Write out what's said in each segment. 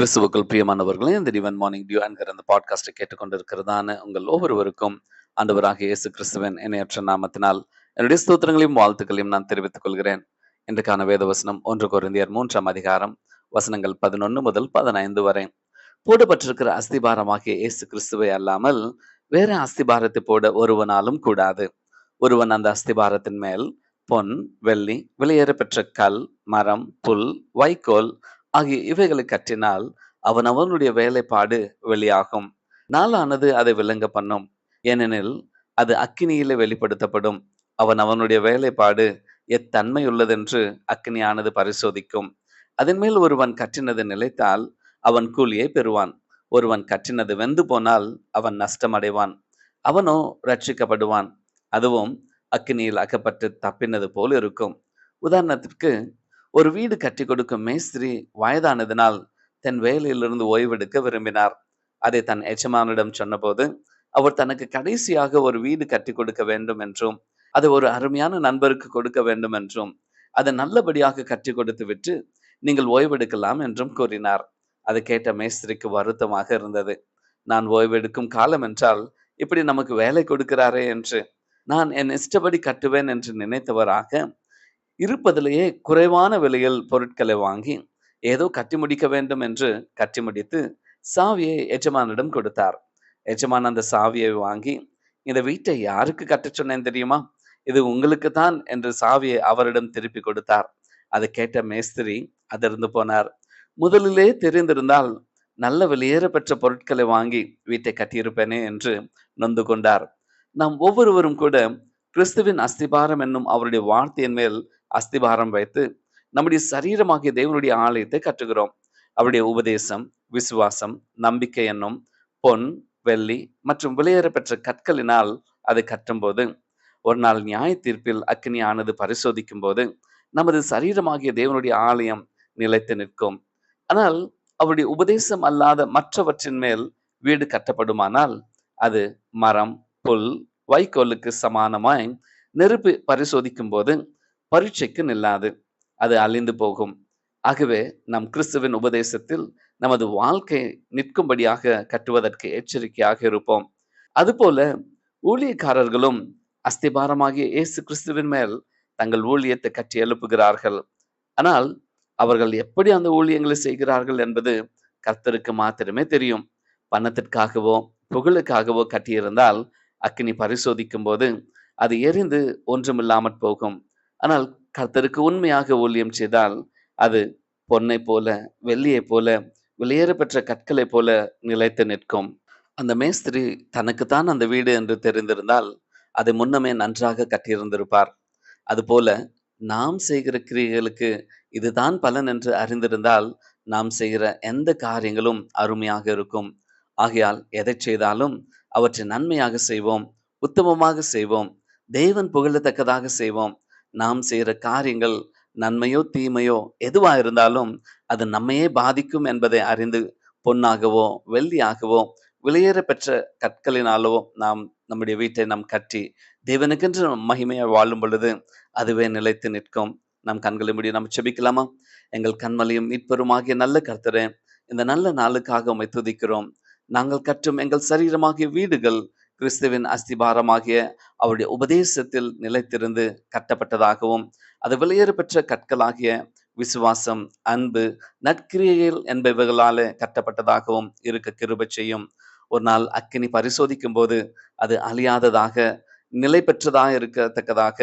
கிறிஸ்துவுக்குள் பிரியமானவர்களே இந்த டிவன் மார்னிங் டியூ என்கிற அந்த பாட்காஸ்ட்டை கேட்டுக்கொண்டிருக்கிறதான உங்கள் ஒவ்வொருவருக்கும் ஆண்டவராக இயேசு கிறிஸ்துவின் இணையற்ற நாமத்தினால் என்னுடைய ஸ்தோத்திரங்களையும் வாழ்த்துக்களையும் நான் தெரிவித்துக் கொள்கிறேன். இன்றைக்கான வேத வசனம் ஒன்று குறைந்தியர் மூன்றாம் அதிகாரம் வசனங்கள் பதினொன்று முதல் பதினைந்து வரை. போடப்பட்டிருக்கிற அஸ்திபாரமாகிய இயேசு கிறிஸ்துவை அல்லாமல் வேற அஸ்திபாரத்தை போட ஒருவனாலும் கூடாது. ஒருவன் அந்த அஸ்திபாரத்தின் மேல் பொன் வெள்ளி விலையேற பெற்ற கல் மரம் புல் வைக்கோல் ஆகிய இவைகளை கற்றினால் அவன் அவனுடைய வேலைப்பாடு வெளியாகும். நாளானது அதை விளங்க பண்ணும். ஏனெனில் அது அக்கினியிலே வெளிப்படுத்தப்படும். அவன் அவனுடைய வேலைப்பாடு எத்தன்மை உள்ளதென்று அக்கினியானது பரிசோதிக்கும். அதன் மேல் ஒருவன் கற்றினது நிலைத்தால் அவன் கூலியை பெறுவான். ஒருவன் கற்றினது வெந்து போனால் அவன் நஷ்டமடைவான். அவனோ ரட்சிக்கப்படுவான் அதுவும் அக்கினியில் அகப்பட்டு தப்பினது போல் இருக்கும். உதாரணத்திற்கு ஒரு வீடு கட்டி கொடுக்கும் மேஸ்திரி வயதானதினால் தன் வேலையிலிருந்து ஓய்வெடுக்க விரும்பினார். அதை தன் எஜமானிடம் சொன்னபோது அவர் தனக்கு கடைசியாக ஒரு வீடு கட்டி கொடுக்க வேண்டும் என்றும் அதை ஒரு அருமையான நண்பருக்கு கொடுக்க வேண்டும் என்றும் அதை நல்லபடியாக கட்டி கொடுத்து விட்டு நீங்கள் ஓய்வெடுக்கலாம் என்றும் கூறினார். அதை கேட்ட மேஸ்திரிக்கு வருத்தமாக இருந்தது. நான் ஓய்வெடுக்கும் காலம் என்றால் இப்படி நமக்கு வேலை கொடுக்கிறாரே என்று. நான் என் இஷ்டப்படி கட்டுவேன் என்று நினைத்தவராக இருப்பதிலேயே குறைவான விலையில் பொருட்களை வாங்கி ஏதோ கட்டி முடிக்க வேண்டும் என்று கட்டி முடித்து சாவியை எஜமானிடம் கொடுத்தார். எஜமான் அந்த சாவியை வாங்கி இந்த வீட்டை யாருக்கு கட்டச் சொன்னேன் தெரியுமா? இது உங்களுக்கு தான் என்று சாவியை அவரிடம் திருப்பி கொடுத்தார். அதை கேட்ட மேஸ்திரி அதிர்ந்து போனார். முதலிலே தெரிந்திருந்தால் நல்ல வெளியேற பெற்ற பொருட்களை வாங்கி வீட்டை கட்டியிருப்பேனே என்று நொந்து கொண்டார். நாம் ஒவ்வொருவரும் கூட கிறிஸ்துவின் அஸ்திபாரம் என்னும் அவருடைய வார்த்தையின் மேல் அஸ்திபாரம் வைத்து நம்முடைய சரீரமாகிய தேவனுடைய ஆலயத்தை கற்றுகிறோம் அவருடைய உபதேசம் விசுவாசம் நம்பிக்கை என்னும் பொன் வெள்ளி மற்றும் விலையேற பெற்ற கற்களினால் அதை கட்டும்போது ஒரு நாள் நியாய தீர்ப்பில் அக்னி ஆனது பரிசோதிக்கும் போது நமது சரீரமாகிய தேவனுடைய ஆலயம் நிலைத்து நிற்கும். ஆனால் அவருடைய உபதேசம் அல்லாத மற்றவற்றின் மேல் வீடு கட்டப்படுமானால் அது மரம் புல் வைக்கோலுக்கு சமானமாய் நெருப்பு பரிசோதிக்கும் போது பரீட்சைக்கு நில்லாது. அது அழிந்து போகும். ஆகவே நம் கிறிஸ்துவின் உபதேசத்தில் நமது வாழ்க்கை நிற்கும்படியாக கட்டுவதற்கு எச்சரிக்கையாக இருப்போம். அதுபோல ஊழியக்காரர்களும் அஸ்திபாரமாகிய இயேசு கிறிஸ்துவின் மேல் தங்கள் ஊழியத்தை கட்டி எழுப்புகிறார்கள். ஆனால் அவர்கள் எப்படி அந்த ஊழியங்களை செய்கிறார்கள் என்பது கர்த்தருக்கு மாத்திரமே தெரியும். பணத்திற்காகவோ புகழுக்காகவோ கட்டியிருந்தால் அக்கினி பரிசோதிக்கும் போது அது எரிந்து ஒன்றுமில்லாமற் போகும். ஆனால் கர்த்தருக்கு உண்மையாக ஊழியம் செய்தால் அது பொன்னை போல வெள்ளியை போல வெளியேற பெற்ற கற்களை போல நிலைத்து நிற்கும். அந்த மேஸ்திரி தனக்குத்தான் அந்த வீடு என்று தெரிந்திருந்தால் அதை முன்னமே நன்றாக கட்டியிருந்திருப்பார். அதுபோல நாம் செய்கிற கிரியைகளுக்கு இதுதான் பலன் என்று அறிந்திருந்தால் நாம் செய்கிற எந்த காரியங்களும் அருமையாக இருக்கும். ஆகையால் எதை செய்தாலும் அவற்றை நன்மையாக செய்வோம் உத்தமமாக செய்வோம் தேவன் புகழத்தக்கதாக செய்வோம் நாம் செய்கிற காரியங்கள் நன்மையோ தீமையோ எதுவா இருந்தாலும் அது நம்மையே பாதிக்கும் என்பதை அறிந்து பொன்னாகவோ வெள்ளியாகவோ விலையேற பெற்ற கற்களினாலோ நாம் நம்முடைய வீட்டை நாம் கட்டி தேவனுக்கென்று மகிமையாக வாழும் பொழுது அதுவே நிலைத்து நிற்கும். நம் கண்களை முடியும் நாம் செபிக்கலாமா? எங்கள் கண்மலையும் மீட்பெருமாகிய நல்ல கர்த்தரே இந்த நல்ல நாளுக்காக உமை துதிக்கிறோம். நாங்கள் கற்றும் எங்கள் சரீரமாகிய வீடுகள் கிறிஸ்துவின் அஸ்திபாரமாகிய அவருடைய உபதேசத்தில் நிலைத்திருந்து கட்டப்பட்டதாகவும் அது வெளியேறு பெற்ற கற்களாகிய விசுவாசம் அன்பு நற்கிரியைகள் என்பவைகளால கட்டப்பட்டதாகவும் இருக்க கிருப செய்யும். ஒரு நாள் அக்கினி பரிசோதிக்கும் போது அது அழியாததாக நிலை பெற்றதாக இருக்கத்தக்கதாக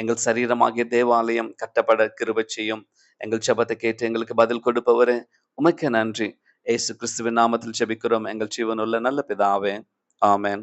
எங்கள் சரீரமாகிய தேவாலயம் கட்டப்பட கிருப செய்யும். எங்கள் ஜபத்தை கேட்டு எங்களுக்கு பதில் கொடுப்பவரே உமக்கு நன்றி. ஏசு கிறிஸ்துவின் நாமத்தில் ஜெபிக்கிறோம் எங்கள் ஜீவனுள்ள நல்ல பிதாவே. ஆமேன்.